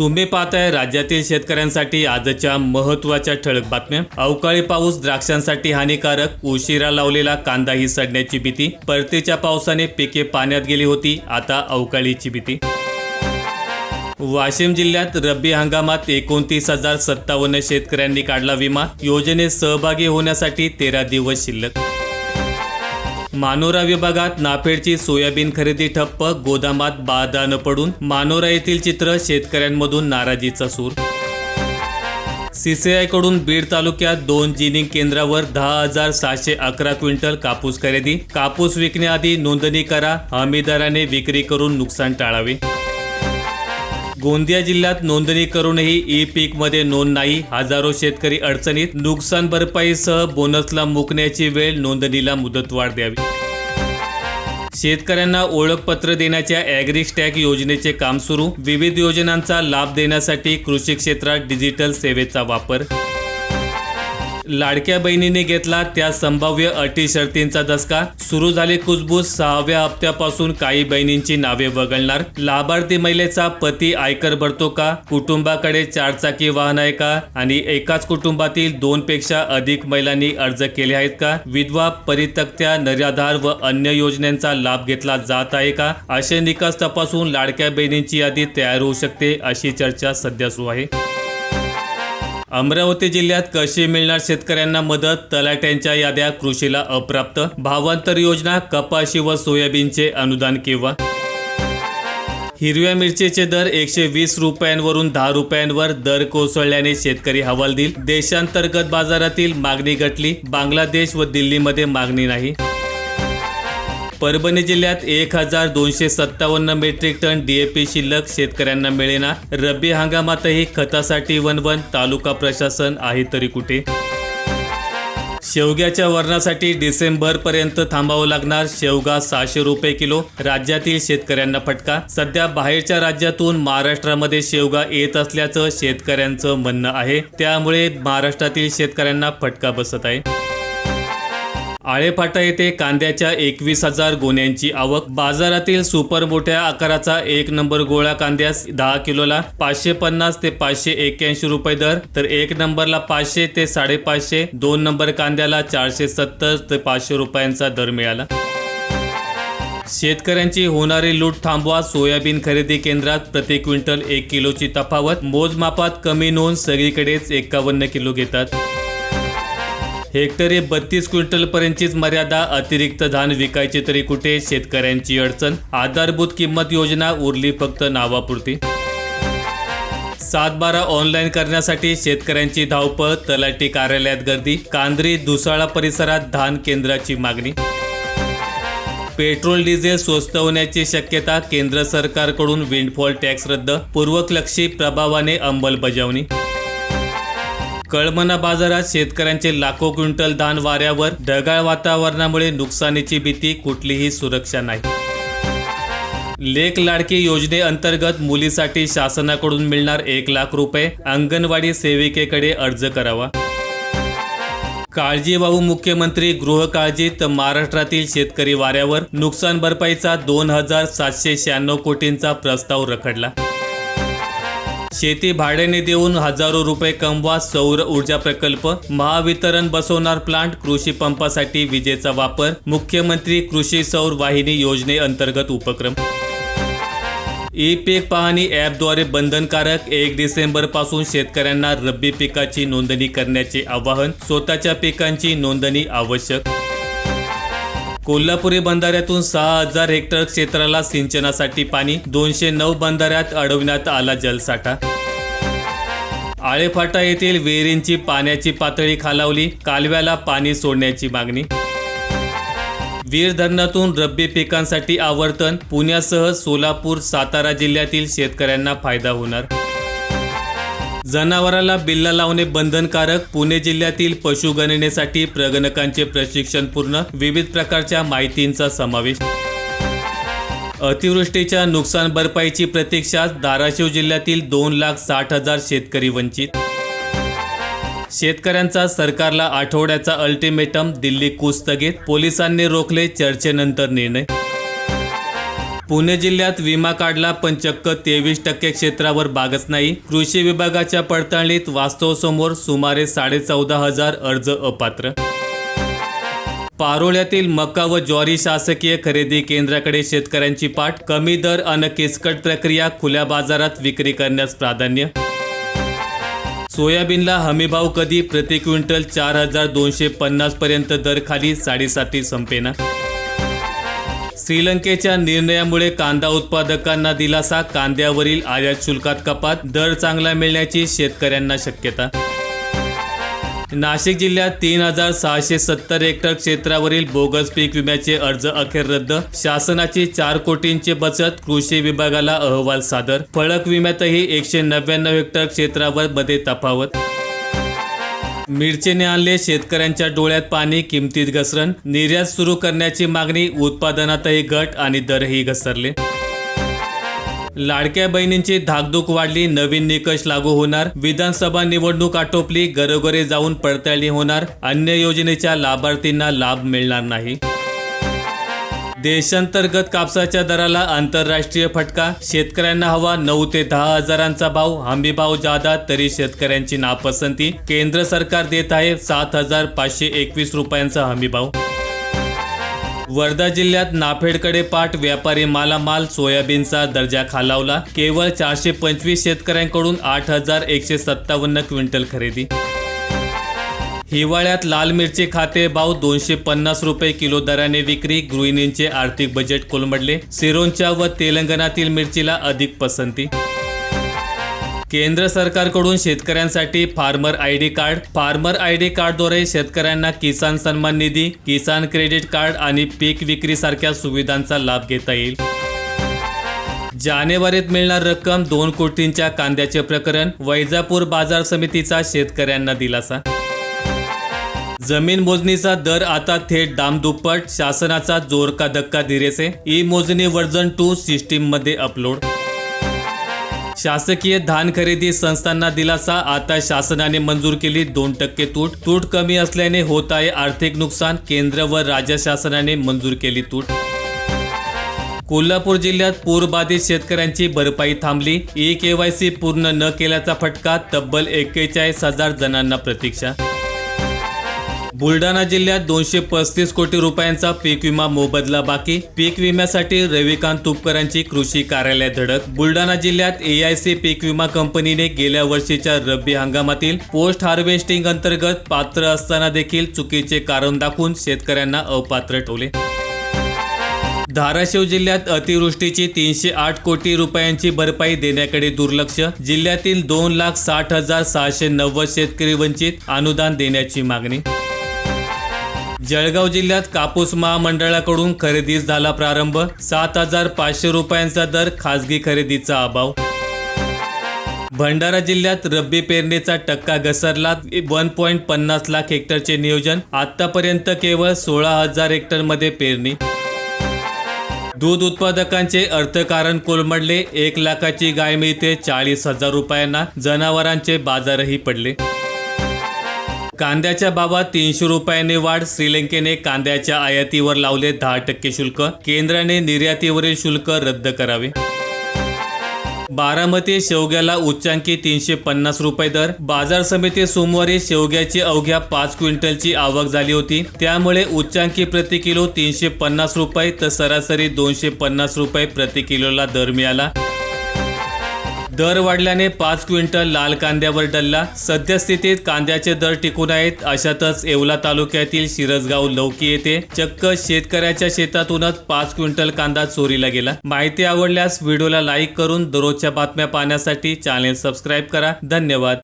तुम्ही पाहताय राज्यातील शेतकऱ्यांसाठी आजच्या महत्त्वाच्या ठळक बातम्या. अवकाळी पाऊस द्राक्षांसाठी हानिकारक उशिरा लावलेला कांदाही सडण्याची भीती. परतीच्या पावसाने पिके पाण्यात गेली होती आता अवकाळीची भीती. वाशिम जिल्ह्यात रब्बी हंगामात एकोणतीस हजार सत्तावन्न शेतकऱ्यांनी काढला विमा. योजनेत सहभागी होण्यासाठी तेरा दिवस शिल्लक. मानोरा विभागात नाफेडची सोयाबीन खरेदी ठप्प गोदामात बादानं पडून मानोरा येथील चित्र शेतकऱ्यांमधून नाराजीचा सूर. सीसीआयकडून बीड तालुक्यात दोन जिनिंग केंद्रावर दहा हजार सहाशे अकरा क्विंटल कापूस खरेदी. कापूस विकण्याआधी नोंदणी करा हमीदाराने विक्री करून नुकसान टाळावे. गोंदिया जिल्ह्यात नोंदणी करूनही ई पीकमध्ये नोंद नाही. हजारो शेतकरी अडचणीत नुकसान भरपाईसह बोनसला मुकण्याची वेळ नोंदणीला मुदतवाढ द्यावी. शेतकऱ्यांना ओळखपत्र देण्याच्या ॲग्रिस्टॅग योजनेचे काम सुरू. विविध योजनांचा लाभ देण्यासाठी कृषी क्षेत्रात डिजिटल सेवेचा वापर. लाडक्या बहिणीने घेतला त्या संभाव्य अटी शर्तींचा दसका. सुरू झाली कुजबूज. सहाव्या हप्त्यापासून काही बहिणींची नावे वगळणार. लाभार्थी महिलेचा पती आयकर भरतो का? कुटुंबाकडे चारचाकी वाहन आहे का? आणि एकाच कुटुंबातील दोन पेक्षा अधिक महिलांनी अर्ज केले आहेत का? विधवा परितक्त्या नर्याधार व अन्य योजनांचा लाभ घेतला जात आहे का? असे निकास तपासून लाडक्या बहिणींची यादी तयार होऊ शकते अशी चर्चा सध्या सुरू आहे. अमरावती जिल्ह्यात कशी मिळणार शेतकऱ्यांना मदत? तलाट्यांच्या याद्या कृषीला अप्राप्त? भावांतर योजना कपाशी व सोयाबीनचे अनुदान किंवा हिरव्या मिरचीचे दर एकशे वीस रुपयांवरून दहा रुपयांवर दर कोसळल्याने शेतकरी हवालदिल. देशांतर्गत बाजारातील मागणी घटली बांगलादेश व दिल्लीमध्ये मागणी नाही. परभणी जिल्ह्यात एक हजार दोनशे सत्तावन्न मेट्रिक टन डीएपी शिल्लक शेतकऱ्यांना मिळेना. रब्बी हंगामातही खतासाठी वनवन तालुका प्रशासन आहे तरी कुठे? शेवग्याच्या वरणासाठी डिसेंबरपर्यंत थांबावं लागणार शेवगा सहाशे रुपये किलो. राज्यातील शेतकऱ्यांना फटका. सध्या बाहेरच्या राज्यातून महाराष्ट्रामध्ये शेवगा येत असल्याचं शेतकऱ्यांचं म्हणणं आहे. त्यामुळे महाराष्ट्रातील शेतकऱ्यांना फटका बसत आहे. आळेफाटा येथे कांद्याच्या एकवीस हजार गोण्यांची आवक. बाजारातील सुपर मोठ्या आकाराचा एक नंबर गोळा कांद्यास दहा किलोला पाचशे पन्नास ते पाचशे एक्क्याऐंशी रुपये दर. तर एक नंबरला पाचशे ते साडेपाचशे दोन नंबर कांद्याला चारशे सत्तर ते पाचशे रुपयांचा दर मिळाला. शेतकऱ्यांची होणारी लूट थांबवा. सोयाबीन खरेदी केंद्रात प्रति क्विंटल एक किलोची तफावत. मोजमापात कमी नोंद सगळीकडेच एकावन्न किलो घेतात. हेक्टरी बत्तीस क्विंटल पर्यंतचीच मर्यादा अतिरिक्त धान विकायची तरी कुठे? शेतकऱ्यांची अडचण. आधारभूत किंमत योजना उरली फक्त नावापुरती. सात बारा ऑनलाईन करण्यासाठी शेतकऱ्यांची धावपळ तलाठी कार्यालयात गर्दी कांद्री दुसाळा परिसरात धान केंद्राची मागणी. पेट्रोल डिझेल स्वस्त होण्याची शक्यता केंद्र सरकारकडून विंडफॉल टॅक्स रद्द पूर्वकलक्षी प्रभावाने अंमलबजावणी. कळमना बाजारात शेतकऱ्यांचे लाखो क्विंटल धान वाऱ्यावर ढगाळ वातावरणामुळे नुकसानीची भीती कुठलीही सुरक्षा नाही. लेख लाडकी योजनेअंतर्गत मुलीसाठी शासनाकडून मिळणार एक लाख रुपये. अंगणवाडी सेविकेकडे अर्ज करावा. काळजीवाहू मुख्यमंत्री गृह काळजीत महाराष्ट्रातील शेतकरी वाऱ्यावर नुकसान भरपाईचा दोन हजार सातशे शहाण्णव कोटींचा प्रस्ताव रखडला. शेती भाड्याने देऊन हजारो रुपये कमवा सौर ऊर्जा प्रकल्प महावितरण बसवणार प्लांट कृषी पंपासाठी विजेचा वापर मुख्यमंत्री कृषी सौर वाहिनी योजनेअंतर्गत उपक्रम. ई पीक पाहणी ॲपद्वारे बंधनकारक एक डिसेंबरपासून शेतकऱ्यांना रब्बी पिकाची नोंदणी करण्याचे आवाहन स्वतःच्या पिकांची नोंदणी आवश्यक. कोल्हापुरी बंधाऱ्यातून सहा हजार हेक्टर क्षेत्राला सिंचनासाठी पाणी दोनशे नऊ बंधाऱ्यात अडवण्यात आला जलसाठा. आळेफाटा येथील विहिरींची पाण्याची पातळी खालावली कालव्याला पाणी सोडण्याची मागणी. वीर धरणातून रब्बी पिकांसाठी आवर्तन पुण्यासह सोलापूर सातारा जिल्ह्यातील शेतकऱ्यांना फायदा होणार. जनावराला बिल्ला लावणे बंधनकारक पुणे जिल्ह्यातील पशुगणनेसाठी प्रगणकांचे प्रशिक्षण पूर्ण विविध प्रकारच्या माहितींचा समावेश. अतिवृष्टीच्या नुकसान भरपाईची प्रतीक्षा धाराशिव जिल्ह्यातील दोन लाख साठ हजार शेतकरी वंचित. शेतकऱ्यांचा सरकारला आठवड्याचा अल्टिमेटम दिल्ली कुस्तगीत पोलिसांनी रोखले चर्चेनंतर निर्णय. पुणे जिल्ह्यात विमा काढला पण चक्क तेवीस टक्के क्षेत्रावर बागच नाही. कृषी विभागाच्या पडताळणीत वास्तवसमोर सुमारे साडे चौदा हजार अर्ज अपात्र. पारोळ्यातील मका व ज्वारी शासकीय खरेदी केंद्राकडे शेतकऱ्यांची पाठ. कमी दर अन किचकट प्रक्रिया खुल्या बाजारात विक्री करण्यास प्राधान्य. सोयाबीनला हमीभाव कधी? प्रति क्विंटल चार हजार दोनशे पन्नास पर्यंत दर खाली साडेसाती संपेना. श्रीलंकेच्या निर्णयामुळे कांदा उत्पादकांना दिलासा कांद्यावरील आयात शुल्कात कपात दर चांगला मिळण्याची शेतकऱ्यांना शक्यता. नाशिक जिल्ह्यात तीन हजार सहाशे सत्तर हेक्टर क्षेत्रावरील बोगस पीक विम्याचे अर्ज अखेर रद्द. शासनाची चार कोटींची बचत कृषी विभागाला अहवाल सादर. फळक विम्यातही एकशे नव्याण्णव हेक्टर क्षेत्रावर मध्ये तफावत मिरचीने आणले शेतकऱ्यांच्या डोळ्यात पाणी किमतीत घसरण निर्यात सुरू करण्याची मागणी उत्पादनातही घट आणि दरही घसरले. लाडक्या बहिणींची धाकधूक वाढली नवीन निकष लागू होणार विधानसभा निवडणूक आटोपली घरोघरी जाऊन पडताळणी होणार अन्य योजनेच्या लाभार्थींना लाभ मिळणार नाही. देशांतर्गत कापसाच्या दराला आंतरराष्ट्रीय फटका. शेतकऱ्यांना हवा नऊ ते दहा हजारांचा भाव. हमी भाव जादा तरी शेतकऱ्यांची नापसंती. केंद्र सरकार देत आहे सात हजार पाचशे एकवीस रुपयांचा हमी भाव वर्धा जिल्ह्यात नाफेडकडे पाठ व्यापारी मालामाल सोयाबीनचा दर्जा खालावला. केवळ चारशे पंचवीस शेतकऱ्यांकडून आठ हजार एकशे सत्तावन्न क्विंटल खरेदी. हिवाळ्यात लाल मिरची खाते भाव दोनशे पन्नास रुपये किलो दराने विक्री. गृहिणींचे आर्थिक बजेट कोलमडले. सिरोंच्या व तेलंगणातील मिरचीला अधिक पसंती. केंद्र सरकारकडून शेतकऱ्यांसाठी farmer I D card. Farmer I D कार्डद्वारे शेतकऱ्यांना किसान सन्मान निधी किसान क्रेडिट कार्ड आणि पीक विक्रीसारख्या सुविधांचा लाभ घेता येईल. जानेवारीत मिळणार रक्कम दोन कोटींच्या कांद्याचे प्रकरण. वैजापूर बाजार समितीचा शेतकऱ्यांना दिलासा. जमीन मोजणीचा दर आता थेट दामदुप्पट शासनाचा जोर का धक्का दिरेसे. ई मोजणी वर्जन टू सिस्टीममध्ये अपलोड. शासकीय धान खरेदी संस्थांना दिलासा आता शासनाने मंजूर केली दोन टक्के तूट. तूट कमी असल्याने होत आहे आर्थिक नुकसान केंद्र व राज्य शासनाने मंजूर केली तूट. कोल्हापूर जिल्ह्यात पूरबाधित शेतकऱ्यांची भरपाई थांबली. ई केवायसी पूर्ण न केल्याचा फटका तब्बल एक्केचाळीस हजार जणांना प्रतीक्षा. बुलढाणा जिल्ह्यात दोनशे पस्तीस कोटी रुपयांचा पीक विमा मोबदला बाकी. पीक विम्यासाठी रविकांत तुपकरांची कृषी कार्यालय धडक. बुलढाणा जिल्ह्यात एआयसी पीक विमा कंपनीने गेल्या वर्षीच्या रब्बी हंगामातील पोस्ट हार्वेस्टिंग अंतर्गत पात्र असताना देखील चुकीचे कारण दाखवून शेतकऱ्यांना अपात्र ठेवले. धाराशिव जिल्ह्यात अतिवृष्टीची तीनशे आठ कोटी रुपयांची भरपाई देण्याकडे दुर्लक्ष. जिल्ह्यातील दोन लाख साठ हजार सहाशे नव्वद शेतकरी वंचित अनुदान देण्याची मागणी. जळगाव जिल्ह्यात कापूस महामंडळाकडून खरेदीस झाला प्रारंभ. सात हजार पाचशे रुपयांचा दर खासगी खरेदीचा अभाव. भंडारा जिल्ह्यात रब्बी पेरणीचा टक्का घसरला. वन पॉईंट पन्नास लाख हेक्टरचे नियोजन. आतापर्यंत केवळ सोळा हजार हेक्टरमध्ये पेरणी. दूध उत्पादकांचे अर्थकारण कोलमडले. एक लाखाची गाय मिळते चाळीस हजार रुपयांना. जनावरांचे बाजारही पडले. कांद्याच्या भावात तीनशे रुपयांनी वाढ श्रीलंकेने कांद्याच्या आयातीवर लावले दहा टक्के शुल्क केंद्राने निर्यातीवरील शुल्क रद्द करावे. बारामती शेवग्याला उच्चांकी तीनशे पन्नास रुपये दर. बाजार समिती सोमवारी शेवग्याची अवघ्या पाच क्विंटलची आवक झाली होती. त्यामुळे उच्चांकी प्रति किलो तीनशे पन्नास रुपये तर सरासरी दोनशे पन्नास रुपये प्रति किलोला दर मिळाला. दर वाढल्याने पाच क्विंटल लाल कांद्यावर डल्ला. सद्यस्थितीत कांद्याचे दर टिकून आहेत. अशातच येवला तालुक्यातील शिरसगाव लौकी येथे चक्क शेतकऱ्याच्या शेतातूनच पाच क्विंटल कांदा चोरीला गेला. माहिती आवडल्यास व्हिडिओला लाईक करून दररोजच्या बातम्या पाहण्यासाठी चॅनेल सबस्क्राईब करा. धन्यवाद.